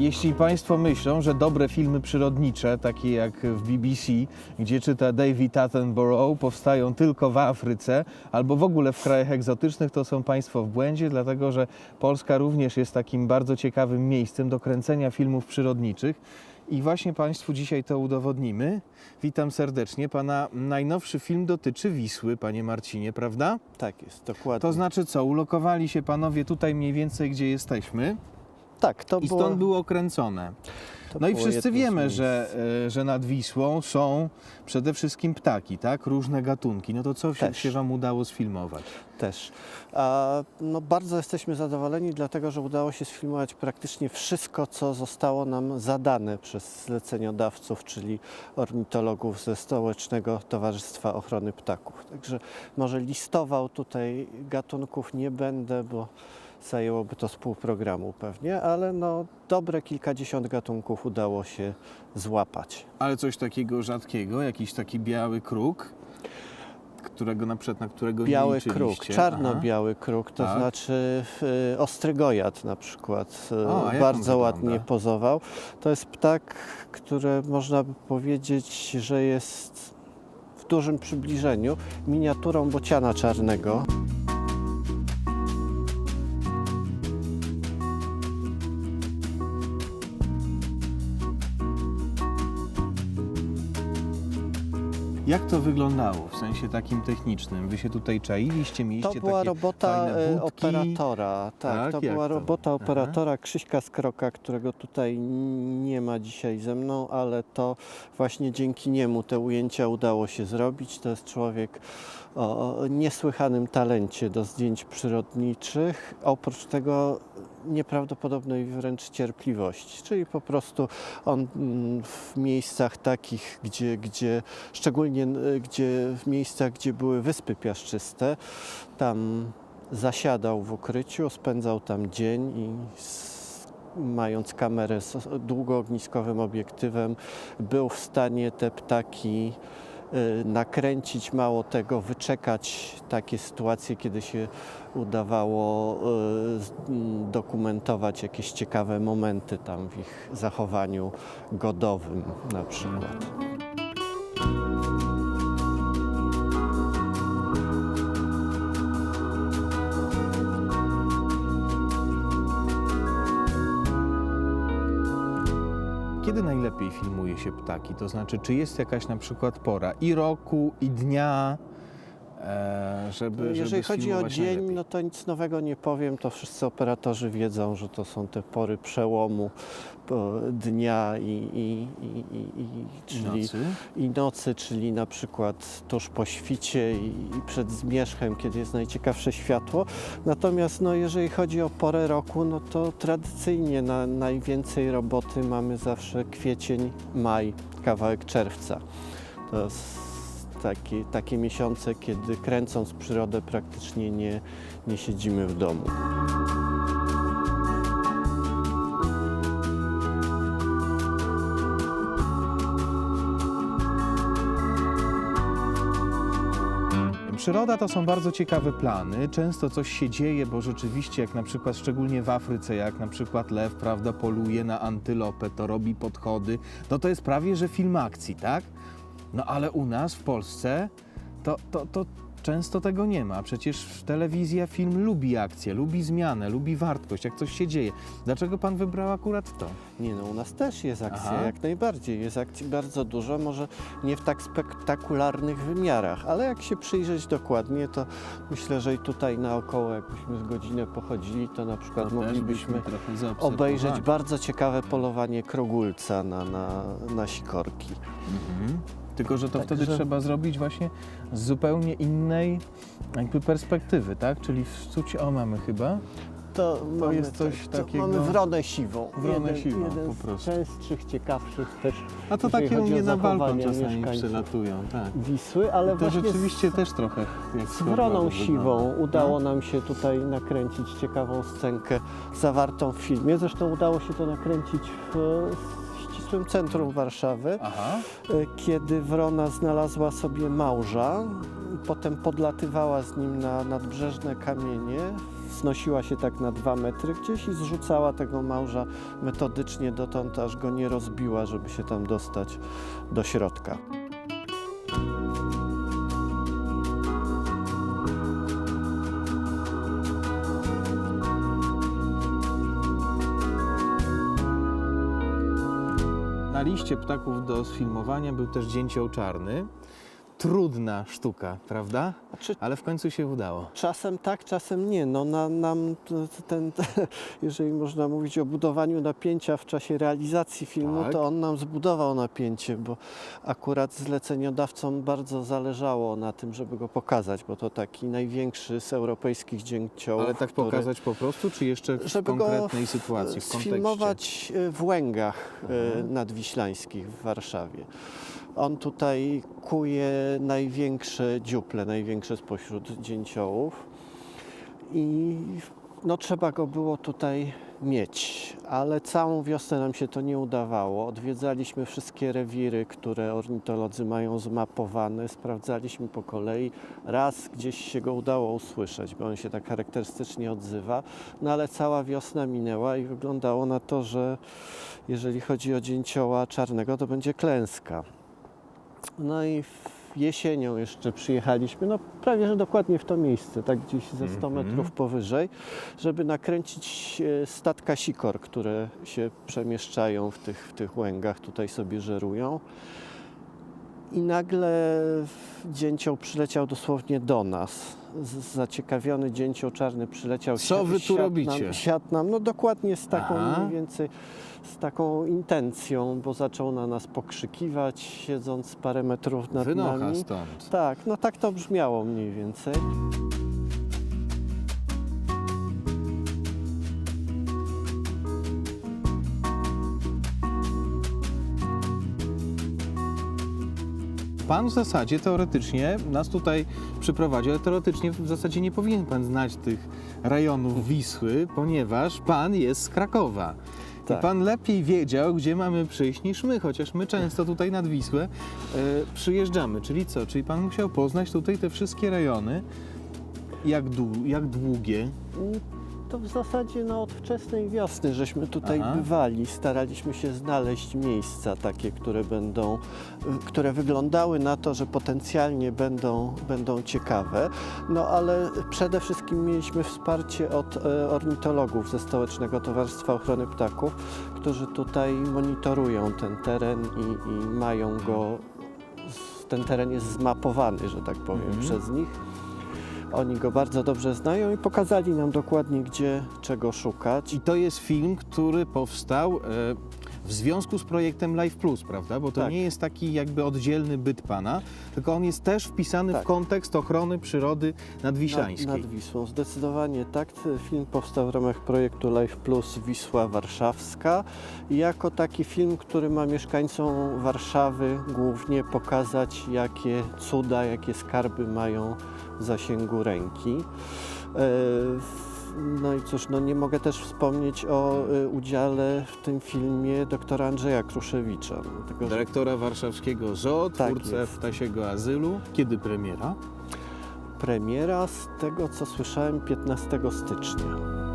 Jeśli Państwo myślą, że dobre filmy przyrodnicze, takie jak w BBC, gdzie czyta David Attenborough, powstają tylko w Afryce albo w ogóle w krajach egzotycznych, to są Państwo w błędzie, dlatego że Polska również jest takim bardzo ciekawym miejscem do kręcenia filmów przyrodniczych. I właśnie Państwu dzisiaj to udowodnimy. Witam serdecznie. Pana najnowszy film dotyczy Wisły, Panie Marcinie, prawda? Tak jest, dokładnie. To znaczy co, ulokowali się Panowie tutaj mniej więcej, gdzie jesteśmy tak, to i było, stąd było kręcone. to No i wszyscy wiemy, że, e, że nad Wisłą są przede wszystkim ptaki, tak? Różne gatunki. No to co się, się Wam udało sfilmować? Też. A, no bardzo jesteśmy zadowoleni, dlatego że udało się sfilmować praktycznie wszystko, co zostało nam zadane przez zleceniodawców, czyli ornitologów ze Stołecznego Towarzystwa Ochrony Ptaków. Także może listował tutaj gatunków nie będę, bo zajęłoby to z pół programu pewnie, ale no dobre kilkadziesiąt gatunków udało się złapać. Ale coś takiego rzadkiego, jakiś taki biały kruk, którego na przykład, na którego nie Biały kruk, liczyliście. czarno-biały kruk, to Tak. znaczy y, ostrygojad na przykład y, O, bardzo ładnie pozował. To jest ptak, który można by powiedzieć, że jest w dużym przybliżeniu miniaturą bociana czarnego. Jak to wyglądało w sensie takim technicznym? Wy się tutaj czailiście, mieliście To była takie robota fajne e, budki? operatora. Tak, Tak? to Jak była to? robota Aha. operatora Krzyśka Skroka, którego tutaj nie ma dzisiaj ze mną, ale to właśnie dzięki niemu te ujęcia udało się zrobić. To jest człowiek o o niesłychanym talencie do zdjęć przyrodniczych. Oprócz tego nieprawdopodobnej wręcz cierpliwości, czyli po prostu on mm, w miejscach takich, gdzie, gdzie szczególnie gdzie w miejscach, gdzie były wyspy piaszczyste, tam zasiadał w ukryciu, spędzał tam dzień i mając kamerę z długoogniskowym obiektywem, był w stanie te ptaki nakręcić, mało tego, wyczekać takie sytuacje, kiedy się udawało y, z- m, dokumentować jakieś ciekawe momenty tam w ich zachowaniu godowym na przykład. Najlepiej filmuje się ptaki? To znaczy, czy jest jakaś na przykład pora i roku, i dnia, żeby, Jeżeli żeby chodzi o dzień, najlepiej? no to nic nowego nie powiem. To wszyscy operatorzy wiedzą, że to są te pory przełomu dnia i, i, i, i, i, czyli, Nocy? i nocy, czyli na przykład tuż po świcie i, i przed zmierzchem, kiedy jest najciekawsze światło. Natomiast no, jeżeli chodzi o porę roku, no to tradycyjnie na najwięcej roboty mamy zawsze kwiecień, maj, kawałek czerwca. To jest takie, takie miesiące, kiedy kręcąc przyrodę praktycznie nie, nie siedzimy w domu. Przyroda to są bardzo ciekawe plany. Często coś się dzieje, bo rzeczywiście, jak na przykład, szczególnie w Afryce, jak na przykład lew, prawda, poluje na antylopę, to robi podchody, no to jest prawie, że film akcji, tak? No ale u nas, w Polsce, to, to, to często tego nie ma. Przecież telewizja, film lubi akcję, lubi zmianę, lubi wartość, jak coś się dzieje. Dlaczego pan wybrał akurat to? Nie no, u nas też jest akcja, Aha. jak najbardziej. Jest akcji bardzo dużo, może nie w tak spektakularnych wymiarach, ale jak się przyjrzeć dokładnie, to myślę, że i tutaj naokoło, jakbyśmy z godzinę pochodzili, to na przykład To moglibyśmy obejrzeć bardzo ciekawe polowanie krogulca na, na, na sikorki. Mhm. Tylko, że to Także- wtedy trzeba zrobić właśnie z zupełnie innej jakby perspektywy, tak? Czyli w sucie, o mamy chyba, To, mamy jest coś tak, to takiego- Mamy wronę siwą. Wronę jeden, siwą, jeden po z prostu. częstszych, ciekawszych też a to takie u mnie na balkon czasami przylatują, tak. Wisły, ale To właśnie rzeczywiście z, też trochę jak z wroną siwą udało No. nam się tutaj nakręcić ciekawą scenkę zawartą w filmie. Zresztą udało się to nakręcić w ścisłym centrum Warszawy, Aha, e, kiedy wrona znalazła sobie małża, potem podlatywała z nim na nadbrzeżne kamienie wznosiła się tak na dwa metry gdzieś i zrzucała tego małża metodycznie dotąd, aż go nie rozbiła, żeby się tam dostać do środka. Na liście ptaków do sfilmowania był też dzięcioł czarny. Trudna sztuka, prawda? Znaczy, Ale w końcu się udało. Czasem tak, czasem nie. No, na, nam ten, jeżeli można mówić o budowaniu napięcia w czasie realizacji filmu, Tak. to on nam zbudował napięcie, bo akurat zleceniodawcom bardzo zależało na tym, żeby go pokazać, bo to taki największy z europejskich dzięciołów. Ale tak który- pokazać po prostu, czy jeszcze w żeby konkretnej sytuacji, w kontekście? sfilmować e, w Łęgach e, Mhm. nadwiślańskich w Warszawie. On tutaj kuje największe dziuple, największe spośród dzięciołów i no, trzeba go było tutaj mieć, ale całą wiosnę nam się to nie udawało. Odwiedzaliśmy wszystkie rewiry, które ornitolodzy mają zmapowane, sprawdzaliśmy po kolei. Raz gdzieś się go udało usłyszeć, bo on się tak charakterystycznie odzywa, no ale cała wiosna minęła i wyglądało na to, że jeżeli chodzi o dzięcioła czarnego, to będzie klęska. No i jesienią jeszcze przyjechaliśmy, no prawie że dokładnie w to miejsce, tak gdzieś ze 100 Mhm. metrów powyżej, żeby nakręcić e, statka sikor, które się przemieszczają w tych, w tych łęgach, tutaj sobie żerują. I nagle dzięcioł przyleciał dosłownie do nas. Zaciekawiony dzięcioł czarny przyleciał. Co wy tu robicie? Nam, siadł nam, no dokładnie z taką Aha. mniej więcej, z taką intencją, bo zaczął na nas pokrzykiwać, siedząc parę metrów nad Wynocha nami. stąd. Tak, no tak to brzmiało mniej więcej. Pan w zasadzie teoretycznie nas tutaj przyprowadził, ale teoretycznie w zasadzie nie powinien pan znać tych rejonów Wisły, ponieważ pan jest z Krakowa. I Tak. pan lepiej wiedział, gdzie mamy przyjść niż my, chociaż my często tutaj nad Wisłę e, przyjeżdżamy. Czyli co? Czyli pan musiał poznać tutaj te wszystkie rejony. Jak, dłu- jak długie? To w zasadzie no, od wczesnej wiosny żeśmy tutaj Aha. bywali. Staraliśmy się znaleźć miejsca takie, które będą, które wyglądały na to, że potencjalnie będą, będą ciekawe. No ale przede wszystkim mieliśmy wsparcie od e, ornitologów ze Stołecznego Towarzystwa Ochrony Ptaków, którzy tutaj monitorują ten teren i, i mają go, ten teren jest zmapowany, że tak powiem, Mhm. przez nich. Oni go bardzo dobrze znają i pokazali nam dokładnie, gdzie czego szukać. I to jest film, który powstał e, w związku z projektem Life Plus, prawda? Bo to Tak. nie jest taki jakby oddzielny byt pana, tylko on jest też wpisany w Tak. kontekst ochrony przyrody nadwiślańskiej. Nad, nad Wisłą, zdecydowanie tak. Film powstał w ramach projektu Life Plus Wisła Warszawska jako taki film, który ma mieszkańcom Warszawy głównie pokazać, jakie cuda, jakie skarby mają w zasięgu ręki. E, No i cóż, no nie mogę też wspomnieć o e, udziale w tym filmie doktora Andrzeja Kruszewicza. Dlatego, że Dyrektora warszawskiego ZOO, Tak twórcę jest. Ptasiego Azylu. Kiedy premiera? premiera, z tego co słyszałem, 15 stycznia.